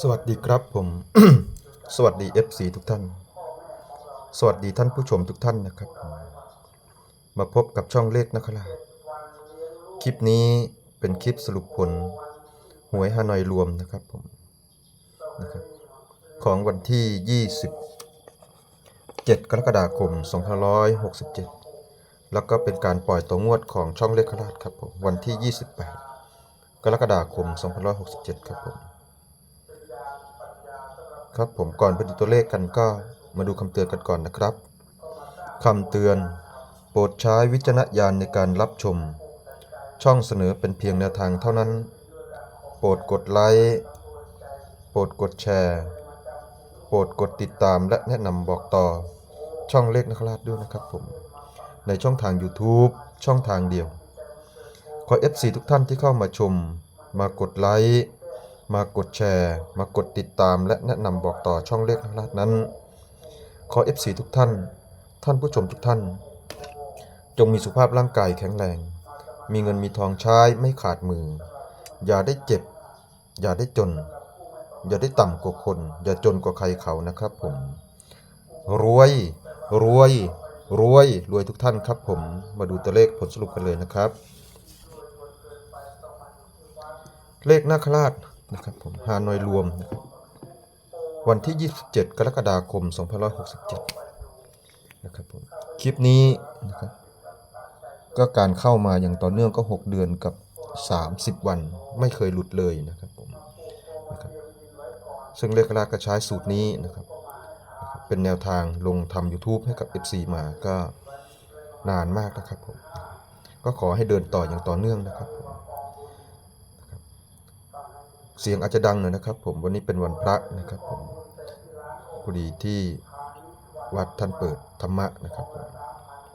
สวัสดีครับผม สวัสดี FC ทุกท่าน สวัสดีท่านผู้ชมทุกท่านนะครับมมาพบกับช่องเลขนะครับคลิปนี้เป็นคลิปสรุปผลหวยฮานอยรวมนะครับผมนะครับของวันที่ 27 กรกฎาคม 2567 แล้วก็เป็นการปล่อยตัวงวดของช่องเลขคราชครับผมวันที่ 28 กรกฎาคม 2567 ครับผม ครับผมก่อนไปดูตัวเลขกันก็มาดูคำเตือนกันก่อนนะครับคำเตือน โปรดใช้วิจารณญาณในการรับชม ช่องเสนอเป็นเพียงแนวทางเท่านั้น โปรดกดไลค์โปรดกดแชร์โปรดกดติดตามและแนะนำบอกต่อช่องเลขนักลาดด้วยนะครับผม ในช่องทาง YouTube ช่องทางเดียว ขอ FC ทุกท่านที่เข้ามาชม มากดไลค์ มากดแชร์ มากดติดตาม และแนะนำบอกต่อช่องเลขนักลาดนั้น ขอ FC ทุกท่าน ท่านผู้ชมทุกท่าน จงมีสุขภาพร่างกายแข็งแรง มีเงินมีทองใช้ไม่ขาดมือ อย่าได้เจ็บ อย่าได้จน อย่าได้ต่ำกว่าคน อย่าจนกว่าใครเขานะครับผม รวย รวย รวย รวยทุกท่านครับผม มาดูตัวเลขผลสรุปกันเลยนะครับเลขนาคราช นะครับผมฮานอยรวมนะครับวันที่ 27 กรกฎาคม 2567 นะครับผมคลิปนี้นะครับก็การเข้ามาอย่างต่อเนื่องก็ 6 เดือนกับ 30 วันไม่เคยหลุดเลยนะครับผมนะครับซึ่งเลขราก็ใช้สูตรนี้นะครับนะครับเป็นแนวทางลงทำ YouTube ให้กับ FC มาก็นานมากนะครับผมก็ขอให้เดินต่ออย่างต่อเนื่องนะครับผม เสียงอาจจะดังหน่อยนะครับ ผมวันนี้เป็นวันพระนะครับผมพอดีที่วัดท่านเปิดธรรมะนะครับ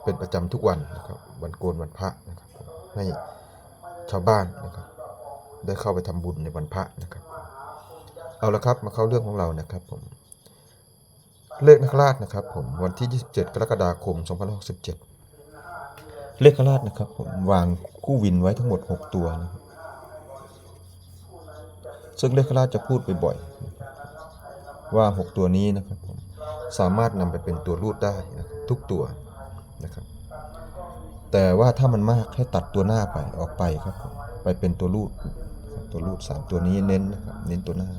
เป็นประจำทุกวันนะครับ วันโกนวันพระนะครับให้ชาวบ้านนะครับ ได้เข้าไปทำบุญในวันพระนะครับ เอาละครับมาเข้าเรื่องของเรานะครับผมเลขนักราชนะครับ ผมวันที่ 27 กรกฎาคม 2567 เลขนักราชนะครับ ผมวางคู่วินไว้ทั้งหมด 6 ตัวนะครับ ซึ่งเลขราชจะพูดบ่อยๆว่า 6 ตัวนี้นะครับผมสามารถนำไปเป็นตัวรูดได้นะทุกตัวนะครับ แต่ว่าถ้ามันมากให้ตัดตัวหน้าไปออกไปครับผมไปเป็นตัวรูดตัวรูด 3 ตัวนี้เน้นนะครับเน้นตัวหน้า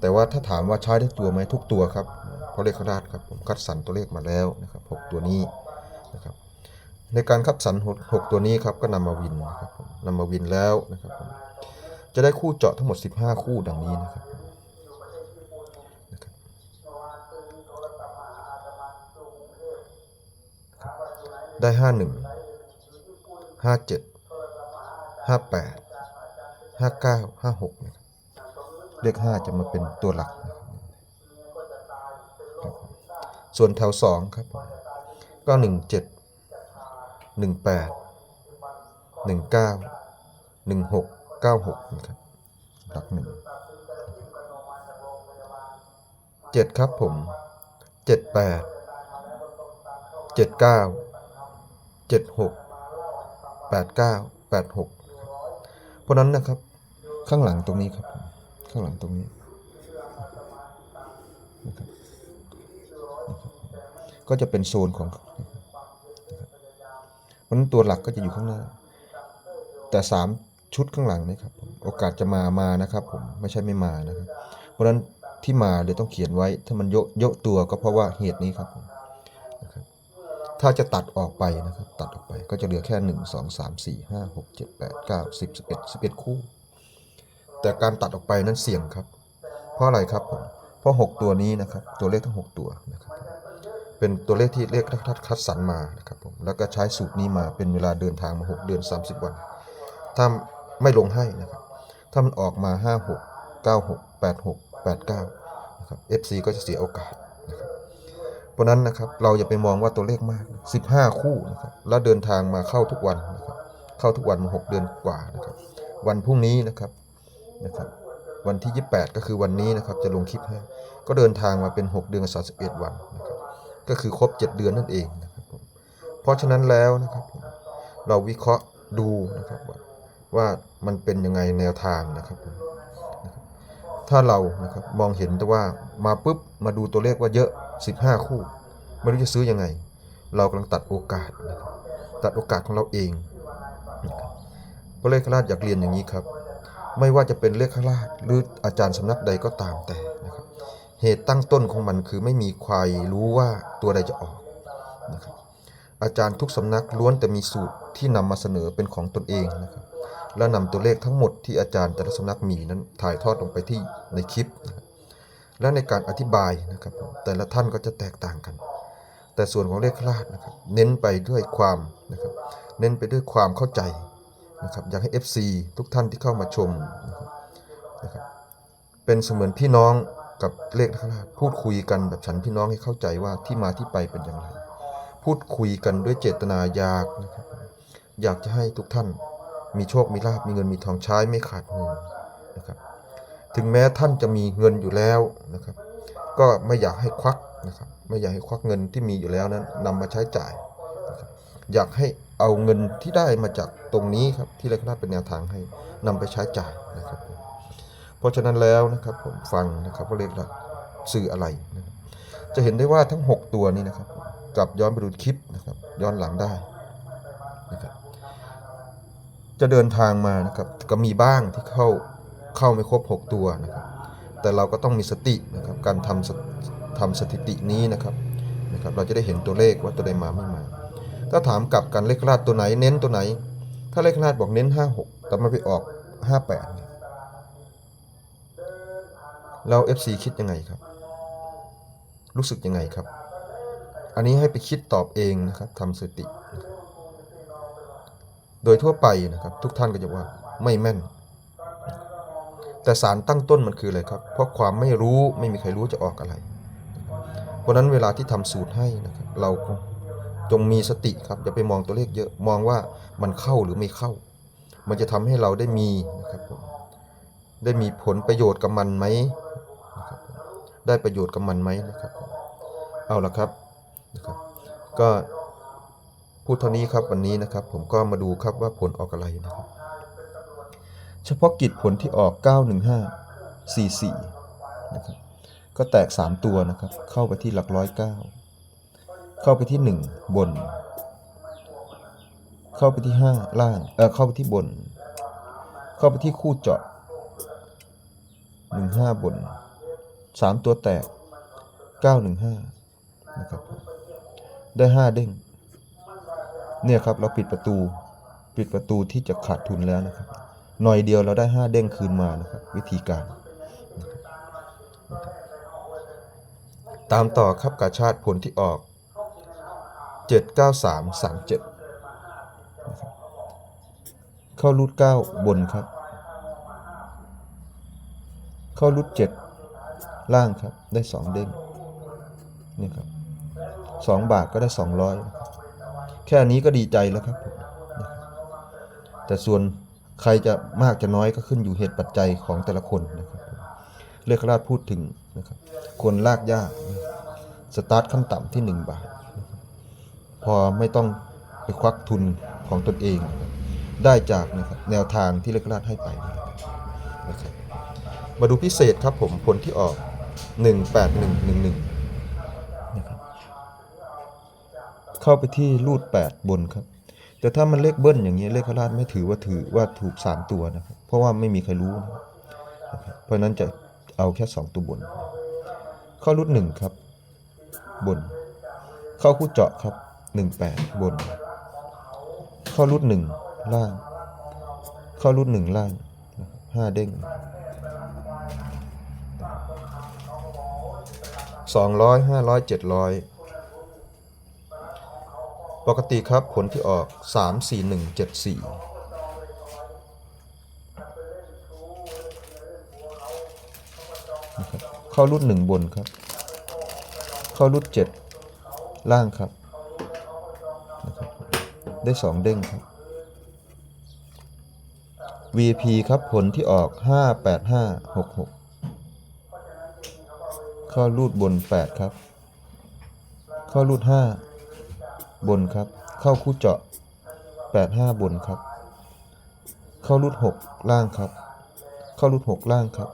แต่ว่าถ้าถามว่าใช้ได้ตัวไหมทุกตัวครับเพราะเลขราชครับผมคัดสรรตัวเลขมาแล้วนะครับ 6 ตัวนี้นะครับในการคัดสรรหกตัวนี้ครับก็นำมาวินนะครับนำมาวินแล้วนะครับผม จะได้คู่เจาะทั้งหมด 15 คู่ดังนี้นะครับนะครับได้ 51 57 58 59 56นะครับเลข 5 จะมาเป็นตัวหลักนะครับส่วนแถว 2 ครับก็ 17 18 19 16 96นะครับหลักหนึ่งเจ็ดครับผมเจ็ดแปดเจ็ดเก้าเจ็ดหกแปดเก้าแปดหกเพราะนั้นนะครับ ข้างหลังตรงนี้ครับ ข้างหลังตรงนี้นะครับก็จะเป็นโซนของเพราะนั้นตัวหลักก็จะอยู่ข้างหน้า แต่สาม ชุดข้างหลังนี่ครับผมโอกาสจะมามานะครับผมไม่ใช่ไม่มานะครับเพราะฉะนั้นที่มาเดี๋ยวต้องเขียนไว้ถ้ามันโยกโยกตัวก็เพราะว่าเหตุนี้ครับผมนะครับถ้าจะตัดออกไปนะครับ ตัดออกไปก็จะเหลือแค่ 1 2 3 4 5 6 7 8 9 10 11 11 คู่ แต่การตัดออกไปนั้นเสี่ยงครับ เพราะอะไรครับผมเพราะ 6 ตัวนี้นะครับ ตัวเลขทั้ง 6 ตัวนะครับเป็นตัวเลขที่เลขทัดคัดสรรมานะครับผมแล้วก็ใช้สูตรนี้มาเป็นเวลาเดินทางมา 6 เดือน 30 วันถ้า ไม่ลงให้นะครับ ถ้ามันออกมา 5 6 9 6 8 6 8 9นะครับ FC ก็จะเสียโอกาสนะครับเพราะนั้นนะครับเราอย่าไปมองว่าตัวเลขมาก 15 คู่นะครับแล้วเดินทางมาเข้าทุกวันนะครับเข้าทุกวันมา 6 เดือนกว่านะครับวันพรุ่งนี้นะครับนะครับวันที่ 28 ก็คือวันนี้นะครับจะลงคลิปให้ก็เดินทางมาเป็น 6 เดือนกับ31 วันนะครับก็คือครบ 7 เดือนนั่นเองนะครับเพราะฉะนั้นแล้วนะครับเราวิเคราะห์ดูนะครับว่า ว่ามันเป็นยังไงแนวทางนะครับถ้าเรานะครับมองเห็นแต่ว่ามาปุ๊บมาดูตัวเลขว่าเยอะ 15 คู่ ไม่รู้จะซื้อยังไง เรากำลังตัดโอกาสนะครับตัดโอกาสของเราเองนะครับเพระเลขราชอยากเรียนอย่างนี้ครับ ไม่ว่าจะเป็นเลขราชหรืออาจารย์สำนักใดก็ตามแต่นะครับ เหตุตั้งต้นของมันคือไม่มีใครรู้ว่าตัวใดจะออกนะครับ อาจารย์ทุกสำนักล้วนแต่มีสูตรที่นำมาเสนอเป็นของตนเองนะครับและนำตัวเลขทั้งหมดที่อาจารย์แต่ละสำนักมีนั้นถ่ายทอดลงไปที่ในคลิปนะครับและในการอธิบายนะครับ แต่ละท่านก็จะแตกต่างกัน แต่ส่วนของเลขคลาดนะครับ เน้นไปด้วยความนะครับ เน้นไปด้วยความเข้าใจนะครับ อยากให้ FC ทุกท่านที่เข้ามาชมนะครับนะครับ เป็นเสมือนพี่น้องกับเลขคลาดพูดคุยกันแบบฉันพี่น้องให้เข้าใจว่าที่มาที่ไปเป็นอย่างไร พูดคุยกันด้วยเจตนาอยากนะครับอยากจะให้ทุกท่านมีโชค มีลาบมีเงินมีทองใช้ไม่ขาดมือนะครับ ถึงแม้ท่านจะมีเงินอยู่แล้วนะครับ ก็ไม่อยากให้ควักนะครับ ไม่อยากให้ควักเงินที่มีอยู่แล้วนั้นนำมาใช้จ่ายนะครับอยากให้เอาเงินที่ได้มาจากตรงนี้ครับที่เลขนาเป็นแนวทางให้นำไปใช้จ่ายนะครับ เพราะฉะนั้นแล้วนะครับผมฟังนะครับว่าเลขละสื่ออะไรนะรจะเห็นได้ว่าทั้ง 6 ตัวนี้นะครับ กลับย้อนไปดูคลิปนะครับย้อนหลังได้นะครับจะเดินทางมานะครับก็มีบ้างที่เข้าเข้าไม่ครบ 6 ตัวนะครับแต่เราก็ต้องมีสตินะครับการทำทำสถิตินี้นะครับนะครับ เราจะได้เห็นตัวเลขว่าตัวใดมาไม่มา ถ้าถามกลับกันเลขลาดตัวไหนเน้นตัวไหน ถ้าเลขลาดบอกเน้น 56 แต่มันไปออก 58 เรา FC คิดยังไงครับ รู้สึกยังไงครับ อันนี้ให้ไปคิดตอบเองนะครับทำสติ โดยทั่วไปนะครับ ทุกท่านก็จะว่าไม่แม่น แต่สารตั้งต้นมันคืออะไรครับ เพราะความไม่รู้ไม่มีใครรู้จะออกอะไร เพราะนั้นเวลาที่ทำสูตรให้นะครับ เราจงมีสติครับอย่าไปมองตัวเลขเยอะมองว่ามันเข้าหรือไม่เข้า มันจะทำให้เราได้มีนะครับผมได้มีผลประโยชน์กับมันไหม ได้ประโยชน์กับมันไหมนะครับ เอาละครับ ก็พูดเท่านี้ครับวันนี้นะครับ ผมก็มาดูครับว่าผลออกอะไรนะครับ เฉพาะกิจผลที่ออก 915 44นะครับก็แตก 3 ตัวนะครับ เข้าไปที่หลักร้อยเก้าเข้าไปที่ 1 บน เข้าไปที่ 5 ล่างเออเข้าไปที่บน เข้าไปที่คู่เจาะ 15 บน 3 ตัวแตก 915 นะครับ ได้5เด้ง เนี่ยครับเราปิดประตู ปิดประตูที่จะขาดทุนแล้วนะครับ หน่อยเดียวเราได้5เด้งคืนมานะครับ วิธีการ ตามต่อครับกาชาติผลที่ออก 79337นะครับเข้ารูด9บนครับ เข้ารูด7ล่างครับ ได้2เด้งนี่ครับ 2บาทก็ได้200นะครับแค่นี้ก็ดีใจแล้วครับแต่ส่วนใครจะมากจะน้อยก็ขึ้นอยู่เหตุปัจจัยของแต่ละคนนะครับเลขราชพูดถึงนะครับคนลากยากสตาร์ทขั้นต่ำที่ 1 บาท พอไม่ต้องไปควักทุนของตนเอง ได้จากนะครับแนวทางที่เลขราชให้ไปนะครับมาดูพิเศษครับผมผลที่ออก 18111นะครับ เข้าไปที่รูด 8 บนครับ แต่ถ้ามันเลขเบิ้ลอย่างนี้เลขคราชไม่ถือว่าถือว่าถูก 3 ตัวนะครับ เพราะว่าไม่มีใครรู้นะครับเพราะนั้นจะเอาแค่ 2 ตัวบน เข้ารูด1ครับ บน เข้าคู่เจาะครับ 18 บน เข้ารูด1ล่าง เข้ารูด1ล่างนะครับห้าเด้งสองร้อยห้าร้อยเจ็ดร้อย ปกติครับผลที่ออก 3 4 1 7 4นะครับเข้ารุ่น1บนครับ เข้ารุ่น7ล่างครับนะครับ ได้2เด้งครับ VP ครับผลที่ออก5 8 5 6 6เข้ารูดบน8ครับ เข้ารูด5 บนครับ เข้าคู่เจาะ 85 บนครับ เข้ารูด6ล่างครับ เข้ารูด6ล่างครับ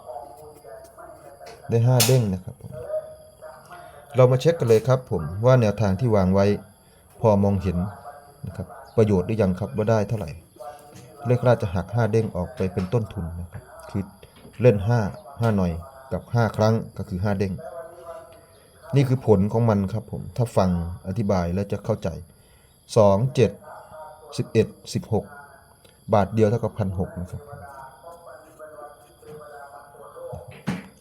ได้ห้าเด้งนะครับผมเรามาเช็คกันเลยครับผมว่าแนวทางที่วางไว้พอมองเห็นนะครับประโยชน์หรือยังครับว่าได้เท่าไหร่ เลขราจะหัก 5 เด้งออกไปเป็นต้นทุนนะครับคือเล่น 5 5 หน่อยกับ 5 ครั้งก็คือ 5 เด้ง นี่คือผลของมันครับผม ถ้าฟังอธิบายแล้วจะเข้าใจ 2 7 11 16 บาทเดียวเท่ากับพันหนะครับ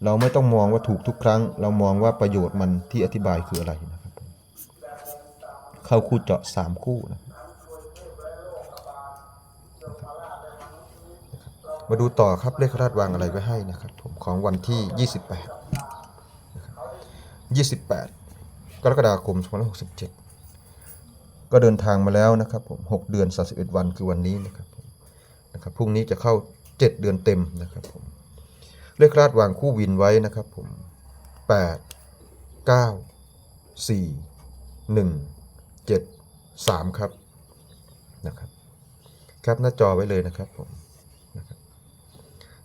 เราไม่ต้องมองว่าถูกทุกครั้ง เรามองว่าประโยชน์มันที่อธิบายคืออะไรนะครับเข้าคู่เจาะ 3 คู่นะครับมาดูต่อครับเลขราชวางอะไรไว้ให้นะครับผมของวันที่ 28 28 กรกฎาคม2567 ก็เดินทางมาแล้วนะครับผม6เดือน 31 วันคือวันนี้นะครับผมนะครับพรุ่งนี้จะเข้า 7 เดือนเต็มนะครับผมเลขราชวางคู่วินไว้นะครับผม 8 9 4 1 7 3 ครับนะครับแคปหน้าจอไว้เลยนะครับผมนะครับ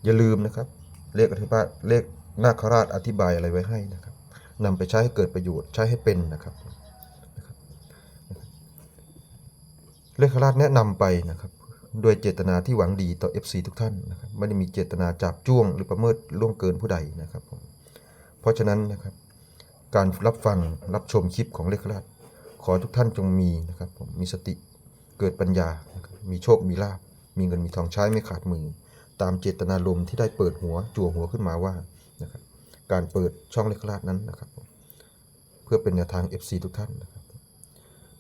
อย่าลืมนะครับเลขอธิบายเลขนาคราชอธิบายอะไรไว้ให้นะครับ นำไปใช้ให้เกิดประโยชน์ใช้ให้เป็นนะครับเลขราชแนะนำไปนะครับโดยเจตนาที่หวังดีต่อ FC ทุกท่านนะครับไม่ได้มีเจตนาจับจ้วง หรือประเมิดล่วงเกินผู้ใดนะครับผมเพราะฉะนั้นนะครับ การรับฟังรับชมคลิปของเลขราชขอทุกท่านจงมีนะครับผมมีสติเกิดปัญญา มีโชค มีลาภมีเงินมีทองใช้ไม่ขาดมือ ตามเจตนารมณ์ที่ได้เปิดหัวจั่วหัวขึ้นมาว่า การเปิดช่องเลขราชนั้นนะครับ เพื่อเป็นแนวทาง FC ทุกท่านนะครับ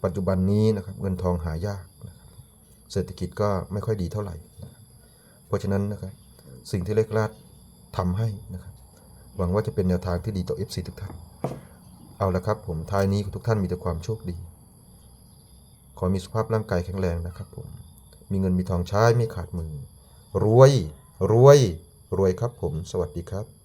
ปัจจุบันนี้นะครับเงินทองหายากนะครับเศรษฐกิจก็ไม่ค่อยดีเท่าไหร่นะครับเพราะฉะนั้นนะครับสิ่งที่เลขราชทำให้นะครับ หวังว่าจะเป็นแนวทางที่ดีต่อ FC ทุกท่าน เอาละครับผมท้ายนี้ทุกท่านมีแต่ความโชคดี ขอมีสุขภาพร่างกายแข็งแรงนะครับผมมีเงินมีทองใช้ไม่ขาดมือรวยรวย รวยครับผม สวัสดีครับ